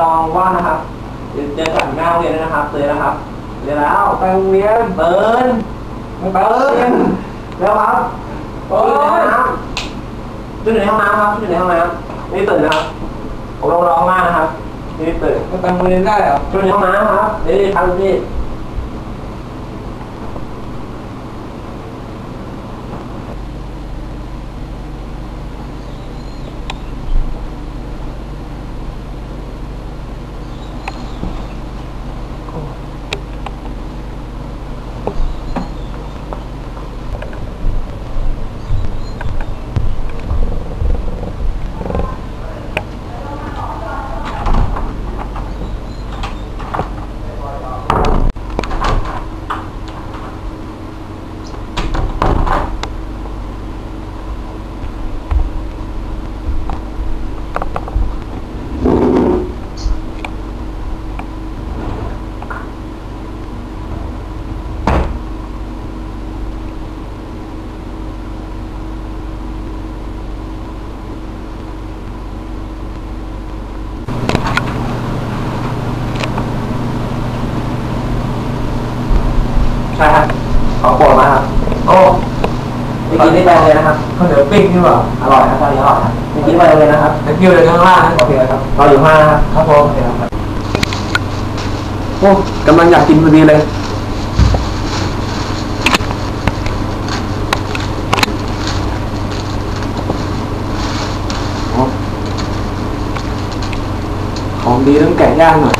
ลองว่านะครับเดี๋ยวเจอกันหน้าโรงเรียนด้วยนะครับเตือนนะครับเรียนแล้วไปโรงเรียนเตือนไม่ไปโรงเรียนแล้วครับโอ้ยจุดอยู่ในห้องน้ำครับจุดอยู่ในห้องน้ำไม่ตื่นนะครับผมลองร้องมากนะครับไม่ได้ตื่นไปโรงเรียนได้เหรอจุดอยู่ในห้องน้ำครับเดี๋ยวทำพี่ ใช่ ครับของโปรดมาครับโอ้ไปกินที่แบงเลยนะครับข้าวเหนียวปิ้งนี่หว่าอร่อยครับตอนนี้อร่อยครับไปกินไปเลยนะครับตะกิ้วเลยข้างล่างนะโอเคครับเราอยู่ห้างนะครับครับผมโอเคครับโอ้กำลังอยากกินพอดีเลยของดีต้องแกะย่างหน่อย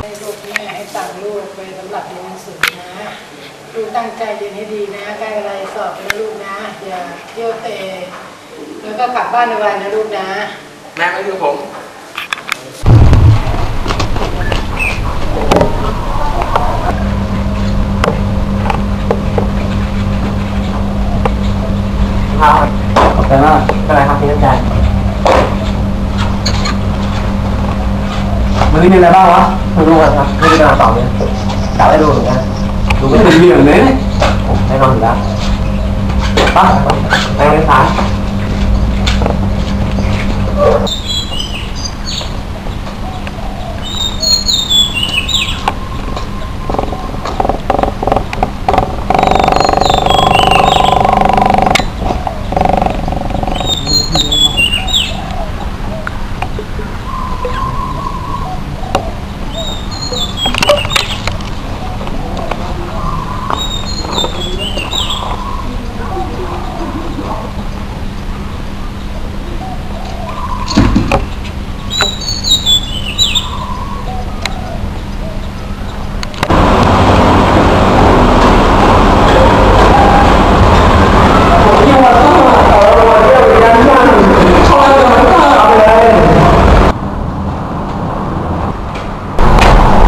ให้ลูกแม่ให้ตังค์ลูกไปสำหรับเรียนหนังสือนะ ลูกตั้ง ใจเรียนให้ดีนะใกล้อะไรสอบนะลูกนะอย่าเที่ยวเตะแล้วก็กลับบ้านในวันนะลูกนะ แม่ก็คือผมครับขอบคุณมากเป็นไรครับพี่น้ำใจวันนี้มีอะไรบ้างวะไม่รู้กันครับไม่ได้มาสอบเนี่ยกะได้ดูเหมือนกัน ดูไม่ไม่เป็ได้นเรื่องเลย แน่นอนอยู่แล้วปั๊บไปเลยสาย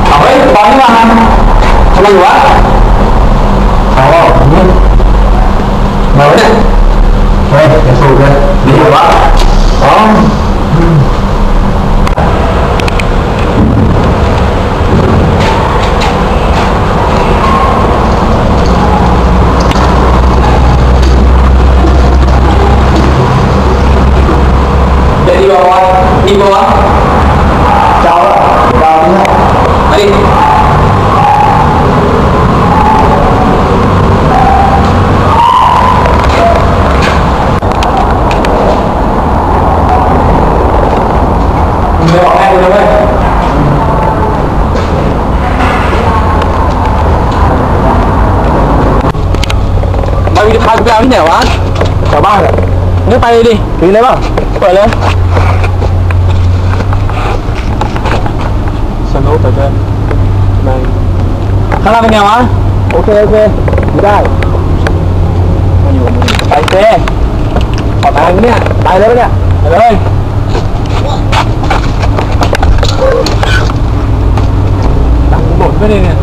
เอาเฮ้ยตอนนี้มาทำอะไร มาวิดีพาไปเอาที่ไหนวะแถวบ้านเหรองั้นไปเลยดิถึงเลยป่ะเปิดเลยสนุกแต่เกินไม่ข้างล่างเป็นไงวะ โอเค โอเคไม่ได้มาอยู่มึงไปเซ่ขอตังค์เนี่ย ไปเลยปะเนี่ยไปเลยตังหมดไม่ได้เนี่ย